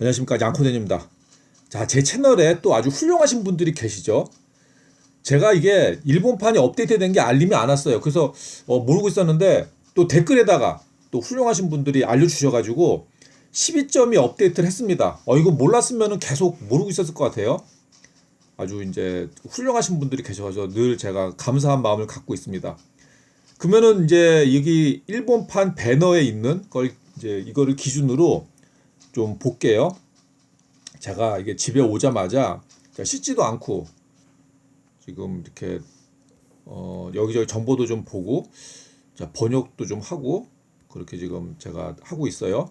안녕하십니까 양코대입니다. 자, 제 채널에 또 아주 훌륭하신 분들이 계시죠. 제가 이게 일본판이 업데이트된 게 알림이 안 왔어요. 그래서 어, 모르고 있었는데 또 댓글에다가 또 훌륭하신 분들이 알려주셔가지고 12점이 업데이트를 했습니다. 어 이거 몰랐으면 계속 모르고 있었을 것 같아요. 아주 이제 훌륭하신 분들이 계셔서 늘 제가 감사한 마음을 갖고 있습니다. 그러면은 이제 여기 일본판 배너에 있는 걸 이제 이거를 기준으로 좀 볼게요. 제가 이게 집에 오자마자 씻지도 않고 지금 이렇게 어 여기저기 정보도 좀 보고 자 번역도 좀 하고 그렇게 지금 제가 하고 있어요.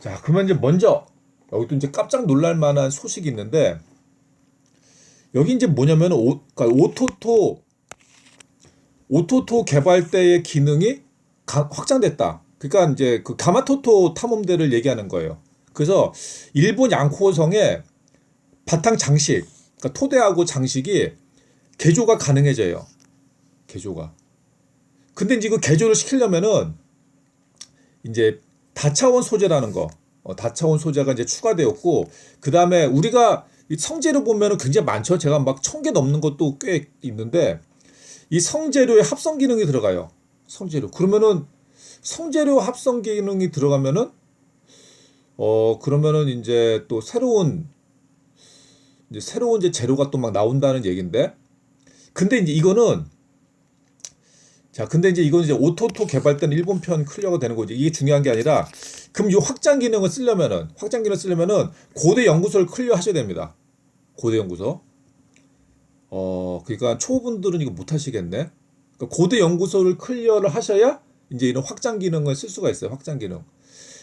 자 그러면 이제 먼저 여기 또 이제 깜짝 놀랄 만한 소식이 있는데 여기 이제 뭐냐면 오, 그러니까 오토토 오토토 개발대의 기능이 가- 확장됐다. 그러니까 이제 그 가마토토 탐험대를 얘기하는 거예요. 그래서 일본 양코성의 바탕 장식, 그러니까 토대하고 장식이 개조가 가능해져요. 개조가. 근데 이제 그 개조를 시키려면은 이제 다차원 소재라는 거, 어, 다차원 소재가 이제 추가되었고, 그 다음에 우리가 이 성재료 보면은 굉장히 많죠. 제가 막 천 개 넘는 것도 꽤 있는데, 이 성재료의 합성 기능이 들어가요. 성재료. 그러면은 성재료 합성 기능이 들어가면은 어 그러면은 이제 또 새로운 이제 새로운 이제 재료가 또 막 나온다는 얘긴데? 근데 이제 이거는 자 근데 이제 이건 이제 오토토 개발된 일본 편 클리어가 되는 거지. 이게 중요한 게 아니라 그럼 이 확장 기능을 쓰려면은 확장 기능 을 쓰려면은 고대 연구소를 클리어 하셔야 됩니다. 고대 연구소. 어 그러니까 초보분들은 이거 못 하시겠네? 그러니까 고대 연구소를 클리어를 하셔야 이제 이런 확장 기능을 쓸 수가 있어요 확장 기능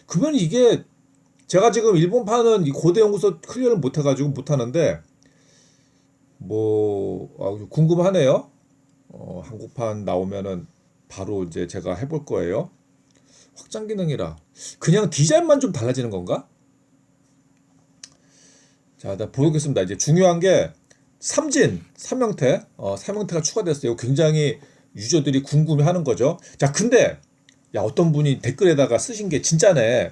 그러면 이게 제가 지금 일본판은 이 고대 연구소 클리어를 못 해가지고 못 하는데 뭐 아, 궁금하네요. 어, 한국판 나오면은 바로 이제 제가 해볼 거예요. 확장 기능이라 그냥 디자인만 좀 달라지는 건가? 자, 나 보겠습니다. 이제 중요한 게 삼진 삼형태 어, 삼형태가 추가됐어요. 굉장히 유저들이 궁금해 하는 거죠. 자, 근데 야 어떤 분이 댓글에다가 쓰신 게 진짜네.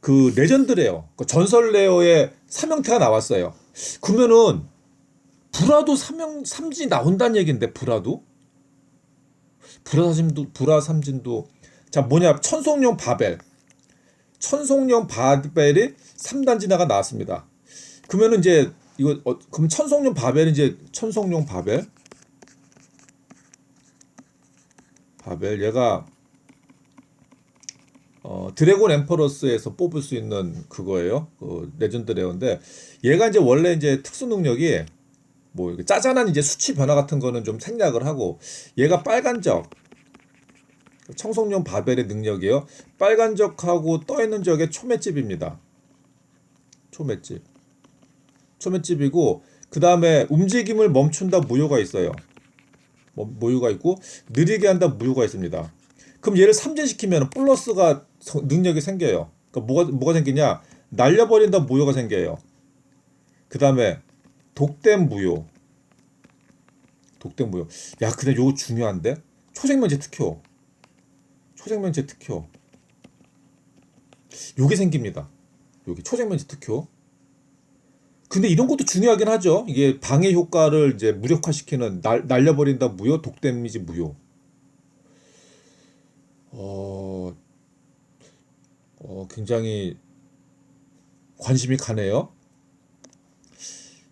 그 레전드 레어, 그 전설 레어의 삼형태가 나왔어요. 그러면은 불화도 삼형 삼진이 나온다는 얘긴데 불화도 불화 삼진도 불화 삼진도 자 뭐냐 천송용 바벨 천송용 바벨이 3단지나가 나왔습니다. 그러면은 이제 이거 어, 그럼 천송용 바벨이 이제 천송용 바벨 바벨 얘가 어, 드래곤 엠퍼러스에서 뽑을 수 있는 그거예요. 그 레전드 레어인데 얘가 이제 원래 이제 특수 능력이 뭐 짜잔한 이제 수치 변화 같은 거는 좀 생략을 하고 얘가 빨간적 청송용 바벨의 능력이에요. 빨간적하고 떠 있는 적의 초맷집입니다. 초맷집. 초맷집이고 그 다음에 움직임을 멈춘다 무효가 있어요. 뭐, 무효가 있고 느리게 한다 무효가 있습니다. 그럼 얘를 삼진시키면 플러스가 성- 능력이 생겨요. 그러니까 뭐가 뭐가 생기냐? 날려버린다 무효가 생겨요. 그 다음에 독댐 무효. 독댐 무효. 야, 근데 요거 중요한데? 초생면제 특효. 초생면제 특효. 요게 생깁니다. 여기 초생면제 특효. 근데 이런 것도 중요하긴 하죠. 이게 방해 효과를 이제 무력화시키는 날, 날려버린다 무효, 독데미지 무효. 어, 어, 굉장히 관심이 가네요.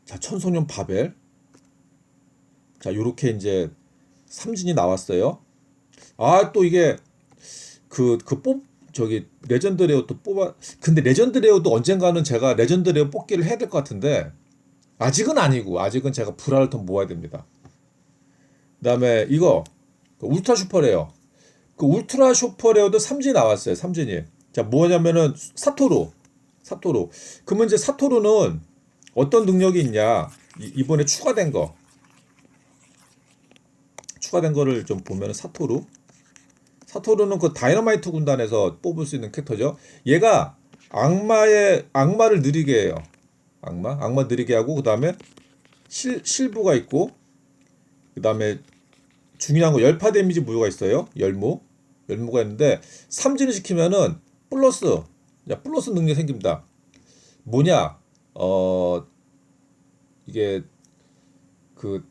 자, 천소년 바벨. 자, 요렇게 이제 삼진이 나왔어요. 아, 또 이게 그, 그 뽑, 저기, 레전드 레어 또 뽑아, 근데 레전드 레어도 언젠가는 제가 레전드 레어 뽑기를 해야 될 것 같은데, 아직은 아니고, 아직은 제가 불화를 더 모아야 됩니다. 그 다음에 이거, 그 울트라 슈퍼레어. 그 울트라 슈퍼레어도 삼진이 나왔어요, 삼진이. 자, 뭐냐면은, 사토루. 사토루. 그러면 이제 사토루는 어떤 능력이 있냐? 이- 이번에 추가된 거. 추가된 거를 좀 보면 사토루. 사토루는 그 다이너마이트 군단에서 뽑을 수 있는 캐릭터죠. 얘가 악마의 악마를 느리게 해요. 악마, 악마 느리게 하고 그 다음에 실 실부가 있고 그 다음에 중요한 거 열파 데미지 무효가 있어요. 열무, 열무가 있는데 삼진을 시키면은 플러스 자, 플러스 능력이 생깁니다. 뭐냐? 어 이게 그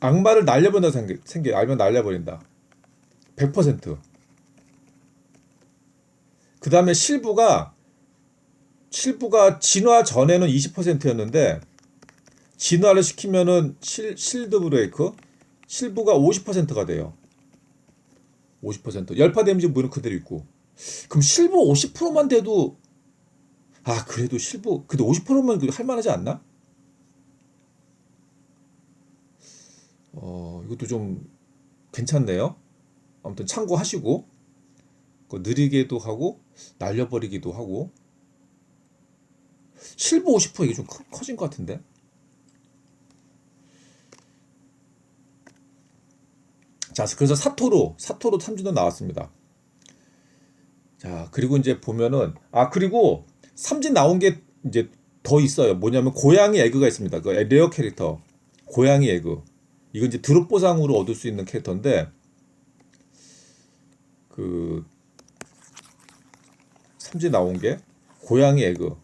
악마를 날려버린다 생겨, 생겨 알면 날려버린다. 100%. 그 다음에 실부가 실부가 진화 전에는 20%였는데 진화를 시키면은 실 실드 브레이크 실부가 50%가 돼요. 50% 열파 데미지 무는 그대로 있고 그럼 실부 50%만 돼도 아 그래도 실부 근데 50%만 할만하지 않나? 어 이것도 좀 괜찮네요. 아무튼 참고하시고 그 느리게도 하고 날려버리기도 하고 실부 50% 이게 좀 커, 커진 것 같은데. 자, 그래서 사토로 사토로 탐지도 나왔습니다. 자, 그리고 이제 보면은 아 그리고 삼진 나온 게 이제 더 있어요. 뭐냐면 고양이 에그가 있습니다. 그 레어 캐릭터 고양이 에그. 이건 이제 드롭 보상으로 얻을 수 있는 캐릭터인데 그 삼진 나온 게 고양이 에그.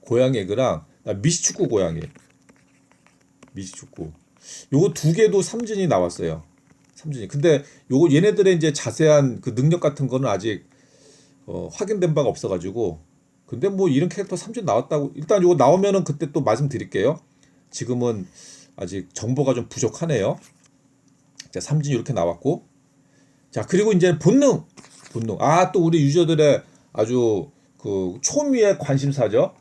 고양이 에그랑 미시축구 고양이. 미시축구. 요거 두 개도 삼진이 나왔어요. 삼진이. 근데 요거 얘네들의 이제 자세한 그 능력 같은 거는 아직 어, 확인된 바가 없어가지고. 근데 뭐 이런 캐릭터 삼진 나왔다고 일단 요거 나오면은 그때 또 말씀드릴게요. 지금은 아직 정보가 좀 부족하네요. 자, 삼진 이렇게 나왔고. 자, 그리고 이제 본능. 본능. 아, 또 우리 유저들의 아주 그 초미의 관심사죠.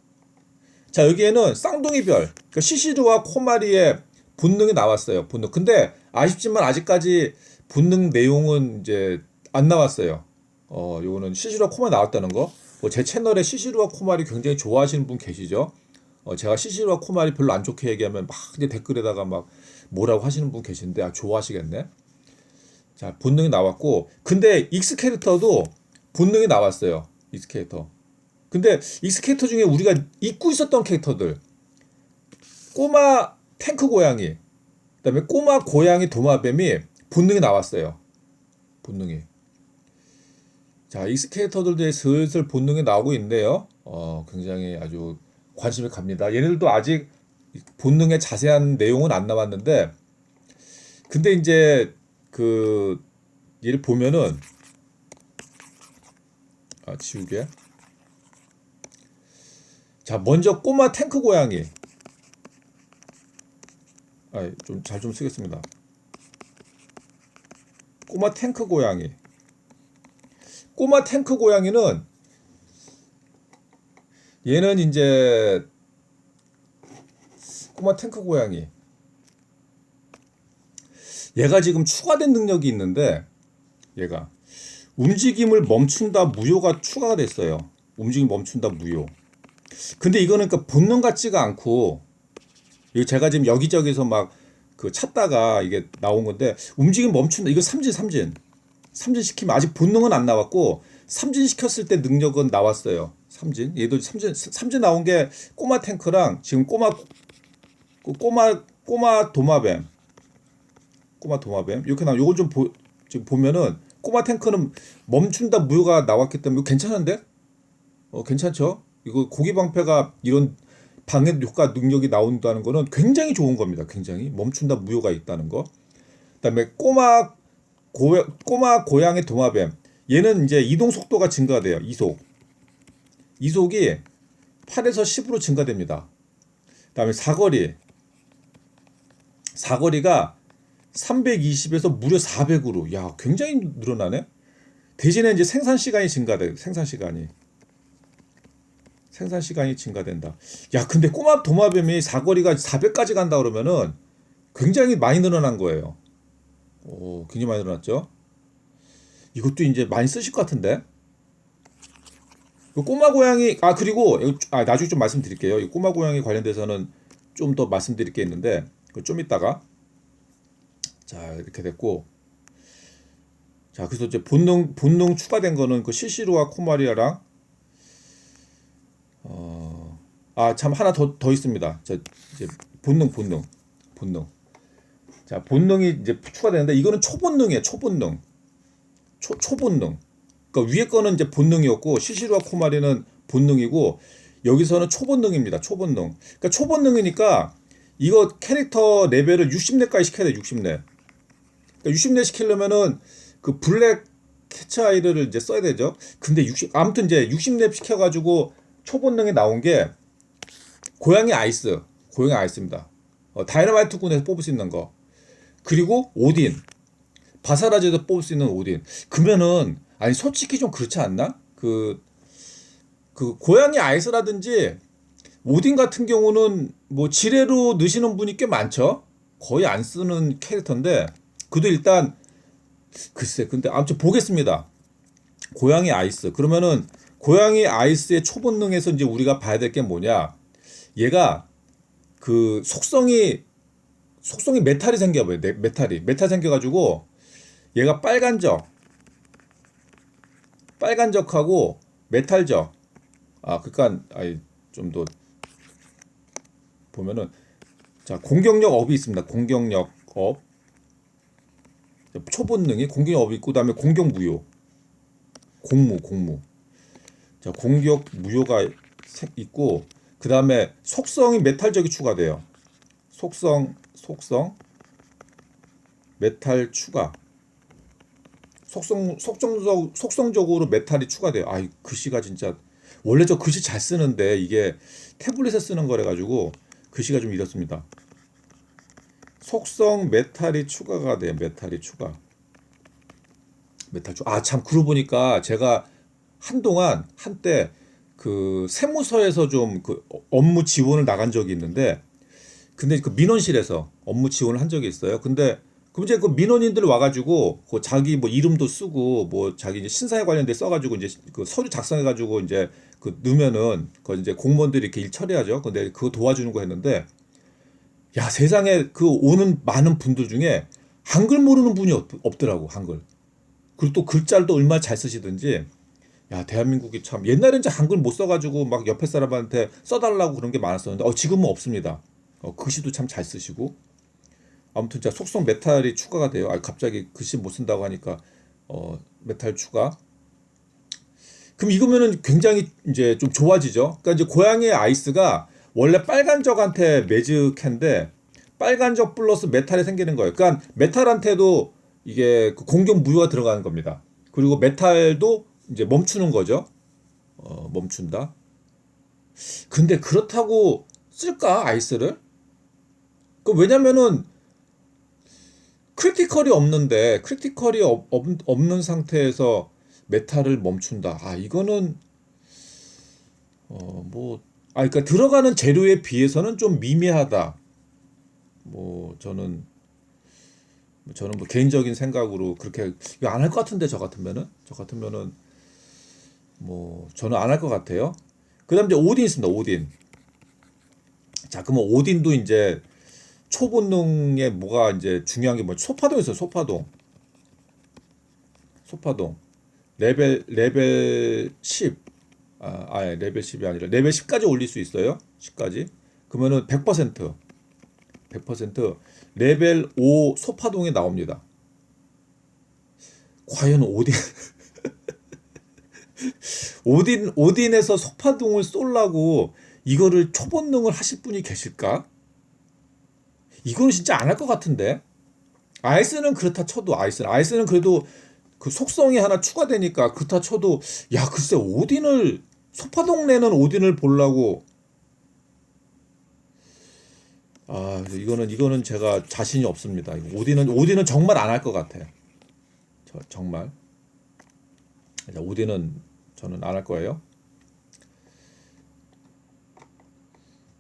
자, 여기에는 쌍둥이별. 그러니까 시시르와 코마리의 본능이 나왔어요. 본능. 근데 아쉽지만 아직까지 본능 내용은 이제 안 나왔어요. 어, 요거는 시시루와 코마리 나왔다는 거. 뭐 제 채널에 시시루와 코마리 굉장히 좋아하시는 분 계시죠? 어, 제가 시시루와 코마리 별로 안 좋게 얘기하면 막 이제 댓글에다가 막 뭐라고 하시는 분 계신데 아, 좋아하시겠네. 자, 본능이 나왔고 근데 익스 캐릭터도 본능이 나왔어요. 익스 캐릭터. 근데 익스 캐릭터 중에 우리가 잊고 있었던 캐릭터들 꼬마 탱크 고양이 그다음에 꼬마 고양이 도마뱀이 본능이 나왔어요. 본능이. 자, 익스 캐릭터들도 슬슬 본능이 나오고 있는데요. 어, 굉장히 아주 관심이 갑니다. 얘네들도 아직 본능의 자세한 내용은 안 나왔는데 근데 이제 그 얘를 보면은 아 지우개? 자 먼저 꼬마 탱크 고양이. 아좀 잘 좀 쓰겠습니다. 꼬마 탱크 고양이. 꼬마 탱크 고양이는 얘는 이제 꼬마 탱크 고양이 얘가 지금 추가된 능력이 있는데 얘가 움직임을 멈춘다 무효가 추가가 됐어요. 움직임 멈춘다 무효. 근데 이거는 그러니까 본능 같지가 않고 이거 제가 지금 여기저기서 막 그 찾다가 이게 나온 건데 움직임 멈춘다 이거 삼진 삼진 삼진 시키면 아직 본능은 안 나왔고 삼진 시켰을 때 능력은 나왔어요. 삼진 얘도 삼진 삼진 나온 게 꼬마 탱크랑 지금 꼬마 꼬마 꼬마 도마뱀 꼬마 도마뱀. 이렇게 나와 요거 좀 보, 지금 보면은 꼬마 탱크는 멈춘다 무효가 나왔기 때문에 괜찮은데? 어 괜찮죠? 이거 고기 방패가 이런 방해 효과 능력이 나온다는 거는 굉장히 좋은 겁니다. 굉장히. 멈춘다 무효가 있다는 거. 그다음에 꼬마 고 꼬마 고양이 도마뱀. 얘는 이제 이동 속도가 증가돼요. 이속. 이속이 8에서 10으로 증가됩니다. 그다음에 사거리. 사거리가 320에서 무려 400으로 야 굉장히 늘어나네. 대신에 이제 생산 시간이 증가돼. 생산 시간이 생산 시간이 증가된다. 야 근데 꼬마 도마뱀이 사거리가 400까지 간다 그러면은 굉장히 많이 늘어난 거예요. 오 굉장히 많이 늘어났죠. 이것도 이제 많이 쓰실 것 같은데. 그 꼬마 고양이 아 그리고 아 나중에 좀 말씀드릴게요. 이 꼬마 고양이 관련돼서는 좀 더 말씀드릴 게 있는데 좀 이따가 자 이렇게 됐고 자 그래서 이제 본능 본능 추가된 거는 그 시시루와 코마리아랑 어 아 참 하나 더 더 있습니다. 자 이제 본능 본능 본능 자 본능이 이제 추가되는데 이거는 초본능이에요 초본능 초 초본능 그러니까 위에 거는 이제 본능이었고 시시루와 코마리는 본능이고 여기서는 초본능입니다. 초본능. 그러니까 초본능이니까 이거 캐릭터 레벨을 60렙까지 시켜야 돼. 60렙. 그러니까 60렙 시키려면은 그 블랙 캐치 아이를 이제 써야 되죠. 근데 60 아무튼 이제 60렙 시켜 가지고 초본능에 나온 게 고양이 아이스. 고양이 아이스입니다. 어, 다이너마이트 군에서 뽑을 수 있는 거. 그리고 오딘. 바사라지에서 뽑을 수 있는 오딘. 그러면은 아니 솔직히 좀 그렇지 않나? 그그 고양이 아이스라든지 오딘 같은 경우는 뭐 지뢰로 넣으시는 분이 꽤 많죠. 거의 안 쓰는 캐릭터인데 그도 일단 글쎄 근데 아무튼 보겠습니다. 고양이 아이스 그러면은 고양이 아이스의 초본능에서 이제 우리가 봐야 될 게 뭐냐? 얘가 그 속성이 속성이 메탈이 생겨봐요. 네, 메탈이 메탈 생겨가지고 얘가 빨간적 빨간적하고 메탈적 아 그러니까 아이 좀 더 보면은 자 공격력 업이 있습니다. 공격력 업 초본능이 공격력 있고 그다음에 공격 무효 공무 공무 자 공격 무효가 세- 있고 그다음에 속성이 메탈적이 추가돼요. 속성 속성 메탈 추가 속성 속성적 속성적으로 메탈이 추가돼요. 아, 이 글씨가 진짜 원래 저 글씨 잘 쓰는데 이게 태블릿에 쓰는 거래 가지고 글씨가 좀 이렇습니다. 속성 메탈이 추가가 돼요. 메탈이 추가. 메탈 추가. 아, 참 그러고 보니까 제가 한동안 한때 그 세무서에서 좀 그 업무 지원을 나간 적이 있는데 근데 그 민원실에서 업무 지원을 한 적이 있어요. 근데 그럼 이제 그 민원인들 와가지고 그 자기 뭐 이름도 쓰고 뭐 자기 이제 신사에 관련돼 써가지고 이제 그 서류 작성해가지고 이제 그 넣으면은 그 이제 공무원들이 이렇게 일 처리하죠. 근데 그거 도와주는 거 했는데 야 세상에 그 오는 많은 분들 중에 한글 모르는 분이 없, 없더라고 한글. 그리고 또 글자를 또 얼마나 잘 쓰시든지 야 대한민국이 참 옛날엔 이제 한글 못 써가지고 막 옆에 사람한테 써달라고 그런 게 많았었는데 어 지금은 없습니다. 어, 글씨도 참 잘 쓰시고 아무튼 자 속성 메탈이 추가가 돼요. 아 갑자기 글씨 못 쓴다고 하니까 어 메탈 추가. 그럼 이거면은 굉장히 이제 좀 좋아지죠. 그러니까 이제 고양이의 아이스가 원래 빨간적한테 매즈캔데 빨간적 플러스 메탈이 생기는 거예요. 그러니까 메탈한테도 이게 그 공격 무효가 들어가는 겁니다. 그리고 메탈도 이제 멈추는 거죠. 어, 멈춘다. 근데 그렇다고 쓸까 아이스를? 그 왜냐면은 크리티컬이 없는데 크리티컬이 없, 없, 없는 상태에서 메탈을 멈춘다. 아 이거는 어뭐 아 그러니까 들어가는 재료에 비해서는 좀 미미하다. 뭐 저는 뭐 저는 뭐 개인적인 생각으로 그렇게 안 할 것 같은데 저 같으면은 저 같으면은 뭐 저는 안 할 것 같아요. 그다음 이제 오딘 있습니다. 오딘. 자 그러면 오딘도 이제 초본능에 뭐가 이제 중요한 게 뭐 소파동 있어요. 소파동. 소파동. 레벨 레벨 10. 아, 아예 레벨 10이 아니라 레벨 10까지 올릴 수 있어요. 10까지. 그러면은 100% 100% 레벨 5 소파동에 나옵니다. 과연 오딘 오딘 오딘에서 소파동을 쏠라고 이거를 초본능을 하실 분이 계실까? 이거는 진짜 안 할 것 같은데. 아이스는 그렇다 쳐도 아이스는 아이스는 그래도 그 속성이 하나 추가되니까 그렇다 쳐도 야 글쎄 오딘을 소파동 내는 오딘을 보려고 아 이거는 이거는 제가 자신이 없습니다. 오딘은 오딘은 정말 안 할 것 같아. 저 정말 자, 오딘은 저는 안 할 거예요.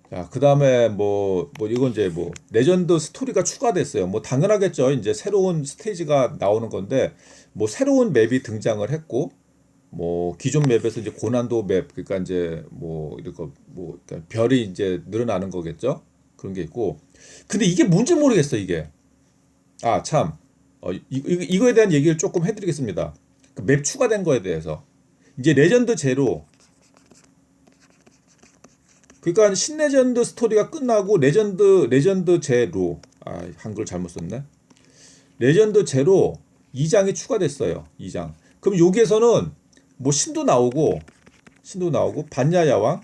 자, 그 다음에 뭐, 뭐, 이건 이제 뭐, 레전드 스토리가 추가됐어요. 뭐, 당연하겠죠. 이제 새로운 스테이지가 나오는 건데, 뭐, 새로운 맵이 등장을 했고, 뭐, 기존 맵에서 이제 고난도 맵, 그러니까 이제 뭐, 이렇게 뭐, 그러니까 별이 이제 늘어나는 거겠죠. 그런 게 있고. 근데 이게 뭔지 모르겠어, 이게. 아, 참. 어, 이거에 대한 얘기를 조금 해드리겠습니다. 그 맵 추가된 거에 대해서. 이제 레전드 제로, 그러니까 신레전드 스토리가 끝나고 레전드 레전드 제로 아 한글 잘못 썼네 레전드 제로 2장이 추가됐어요 2장 그럼 여기에서는 뭐 신도 나오고 신도 나오고 반야 야왕?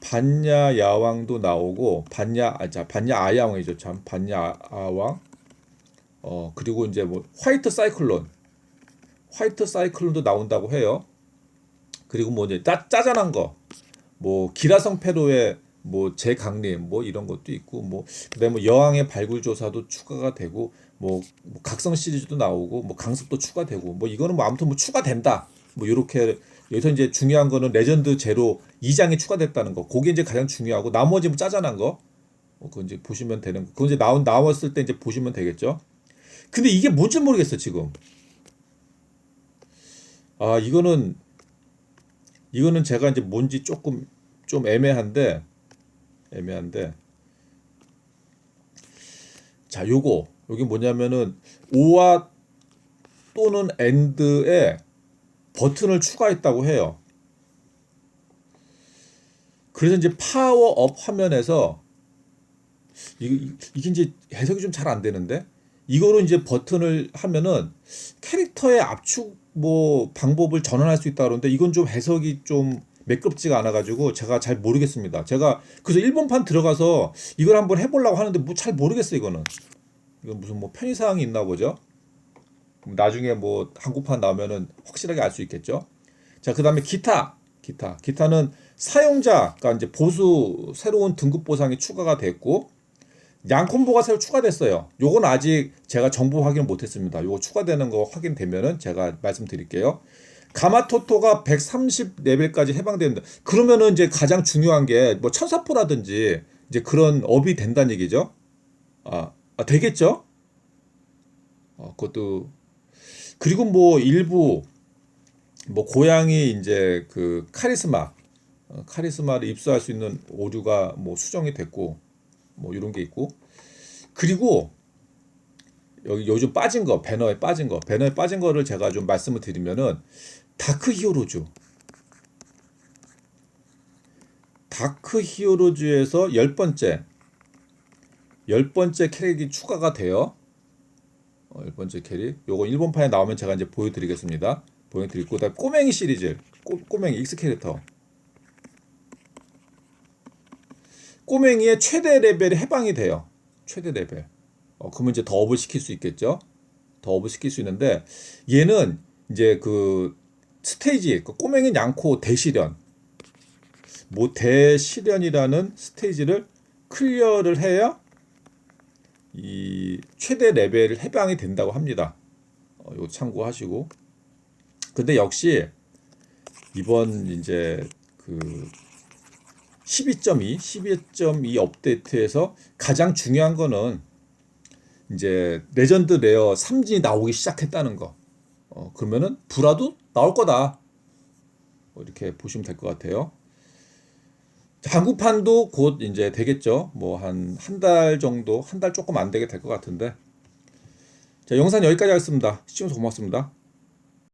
반야 야왕도 나오고 반야 아자 반야 아야왕이죠 참. 반야 아왕. 어 그리고 이제 뭐 화이트 사이클론. 화이트 사이클론도 나온다고 해요. 그리고 뭐 이제 짜, 짜잔한 거, 뭐 기라성 페로의 뭐 재강림 뭐 이런 것도 있고 뭐 그다음에 뭐 여왕의 발굴 조사도 추가가 되고 뭐, 뭐 각성 시리즈도 나오고 뭐 강습도 추가되고 뭐 이거는 뭐 아무튼 뭐 추가된다. 뭐 요렇게 여기서 이제 중요한 거는 레전드 제로 2장이 추가됐다는 거. 그게 이제 가장 중요하고 나머지 뭐 짜잔한 거. 뭐 그거 이제 보시면 되는 거. 그거 이제 나온 나왔을 때 이제 보시면 되겠죠. 근데 이게 뭔지 모르겠어 지금. 아 이거는 이거는 제가 이제 뭔지 조금 좀 애매한데 애매한데 자 요거 여기 뭐냐면은 오와 또는 엔드에 버튼을 추가했다고 해요. 그래서 이제 파워업 화면에서 이게, 이게 이제 해석이 좀 잘 안 되는데 이거로 이제 버튼을 하면은 캐릭터의 압축 뭐 방법을 전환할 수 있다 그러는데 이건 좀 해석이 좀 매끄럽지가 않아 가지고 제가 잘 모르겠습니다. 제가 그래서 일본판 들어가서 이걸 한번 해보려고 하는데 뭐 잘 모르겠어요 이거는. 이건 무슨 뭐 편의 사항이 있나 보죠. 나중에 뭐 한국판 나오면은 확실하게 알 수 있겠죠. 자 그 다음에 기타 기타 기타는 사용자가 이제 보수 새로운 등급 보상이 추가가 됐고 양콤보가 새로 추가됐어요. 요건 아직 제가 정보 확인 못 했습니다. 요거 추가되는 거 확인되면은 제가 말씀드릴게요. 가마토토가 130 레벨까지 해방됩니다. 그러면은 이제 가장 중요한 게 뭐 천사포라든지 이제 그런 업이 된다는 얘기죠. 아, 아 되겠죠? 어, 그것도. 그리고 뭐 일부 뭐 고양이 이제 그 카리스마 어, 카리스마를 입수할 수 있는 오류가 뭐 수정이 됐고 뭐 이런 게 있고. 그리고 여기 요즘 빠진 거 배너에 빠진 거. 배너에 빠진 거를 제가 좀 말씀을 드리면은 다크 히어로즈 다크 히어로즈에서 열 번째 열 번째 캐릭이 추가가 돼요. 어, 열 번째 캐릭. 요거 일본판에 나오면 제가 이제 보여드리겠습니다. 보여드리고 그다음 꼬맹이 시리즈 꼬, 꼬맹이 X 캐릭터 꼬맹이의 최대 레벨이 해방이 돼요. 최대 레벨. 어, 그러면 이제 더 업을 시킬 수 있겠죠. 더 업을 시킬 수 있는데 얘는 이제 그 스테이지 그 꼬맹이 양코 대시련 뭐 대시련이라는 스테이지를 클리어를 해야 이 최대 레벨을 해방이 된다고 합니다. 어, 이거 참고하시고. 근데 역시 이번 이제 그 12.2, 12.2 업데이트에서 가장 중요한 거는 이제 레전드 레어 3진이 나오기 시작했다는 거. 어, 그러면은 브라도 나올 거다. 뭐 이렇게 보시면 될 것 같아요. 자, 한국판도 곧 이제 되겠죠. 뭐 한 한 달 정도, 한 달 조금 안 되게 될 것 같은데. 자, 영상 여기까지 하겠습니다. 시청해주셔서 고맙습니다.